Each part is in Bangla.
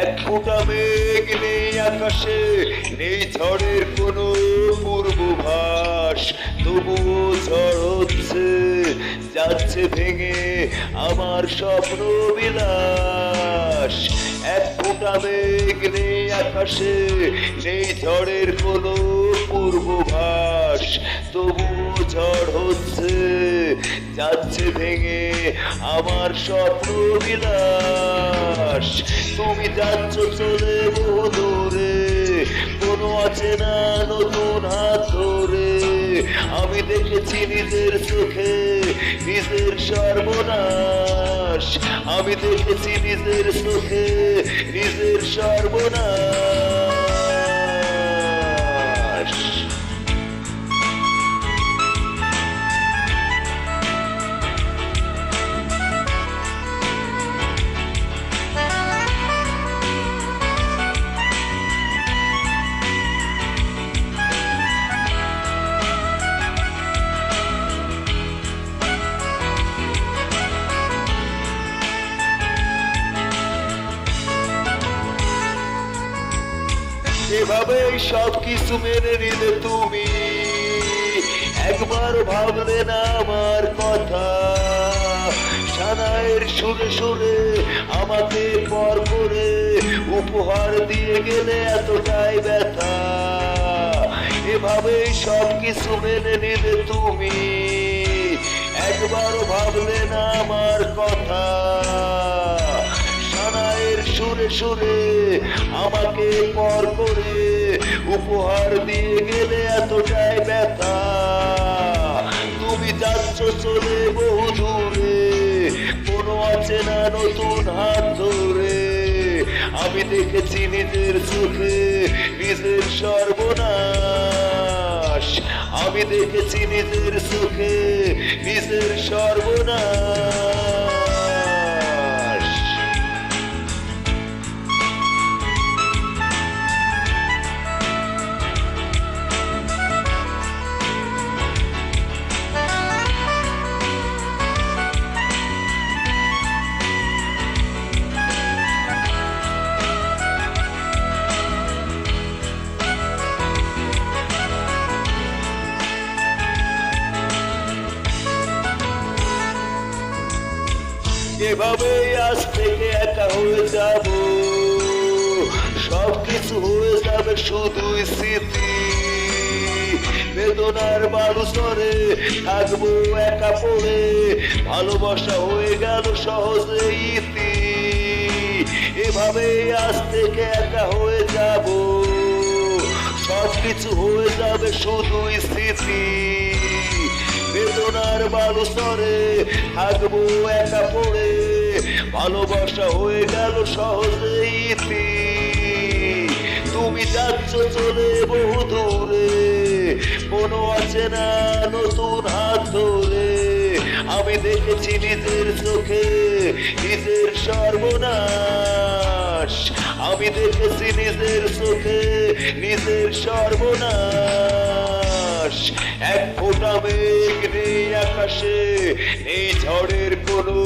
এক ফোঁটা মেঘ নেই আকাশে নেই ঝড়ের কোনো তবুও ঝড় হচ্ছে যাচ্ছে ভেঙে আমার স্বপ্ন বিলাস। এক ফোঁটা মেঘ নেই আকাশে, নেই ঝড়ের কোনো পূর্বভাস। তবুও ঝড় হচ্ছে যাচ্ছে ভেঙে আমার স্বপ্ন বিলাস। তুমি যাচ্ছ চলে বহু দূরে, কোনো আছে না নতুন হাত দেখেছি নিজের চোখে নিজের সর্বনাশ। আমি দেখেছি নিজের চোখে নিজের সর্বনাশ। এভাবেই সব কিছু মেনে নিলে তুমি একবার ভাবলে না আমার কথা। সানায়ের সুরে সুরে আমাকে পর করে উপহার দিয়ে গেলে এতটাই ব্যথা। এভাবেই সব কিছু মেনে নিলে তুমি একবার ভাবলে না আমার কথা। সুরে সুরে আমাকে পর করে উপহার দিয়ে গেলে এতটাই ব্যথা। তুমি যাচ্ছ চলে বহু দূরে, কোনো আছে না নতুন হাত ধরে। আমি দেখেছি নিজের চোখে নিজের সর্বনাশ। আমি দেখেছি নিজের চোখে নিজের সর্বনাশ। এভাবে আজ থেকে একা হয়ে যাব সব কিছু হয়ে যাবে শুধুই স্মৃতি। বেদনার বালুচরে থাকব একা পড়ে, ভালোবাসা হয়ে গেল সহজে ইতি। এভাবে আজ থেকে একা হয়ে যাব সব কিছু হয়ে যাবে শুধুই স্মৃতি। বেদনার বালুচরে থাকব একা পড়ে। ভালোবাসা হয়ে গেল সহজেই তুমি যাচ্ছ চলে বহু দূরে। কোনো আছে না নতুন হাত ধরে। আমি দেখেছি নিজের চোখে নিজের সর্বনাশ। আমি দেখেছি নিজের চোখে নিজের সর্বনাশ। এক ফোঁটা মেঘ নেই আকাশে এই ঝড়ের কোনো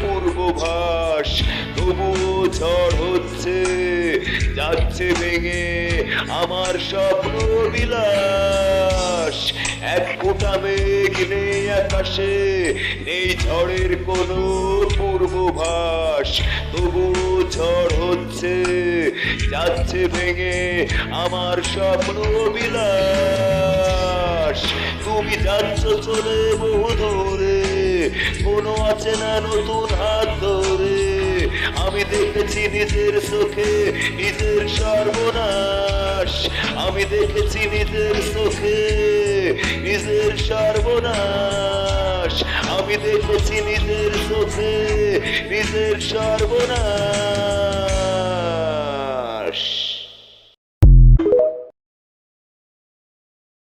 পূর্বভাস। তবুও ঝড় হচ্ছে, যাচ্ছে ভেঙে আমার স্বপ্ন বিলাস। এক ফোঁটা মেঘ নেই আকাশে, নেই ঝড়ের কোনো পূর্বভাস। তবুও ঝড় হচ্ছে, যাচ্ছে ভেঙে আমার স্বপ্ন বিলাস। তুমি যাচ্ছ চলে বহু দূরে, কোনো আছে না নতুন হাত ধরে। আমি দেখেছি নিজের চোখে নিজের সর্বনাশ। আমি দেখেছি নিজের চোখে নিজের সর্বনাশ। আমি দেখেছি নিজের চোখে নিজের সর্বনাশ।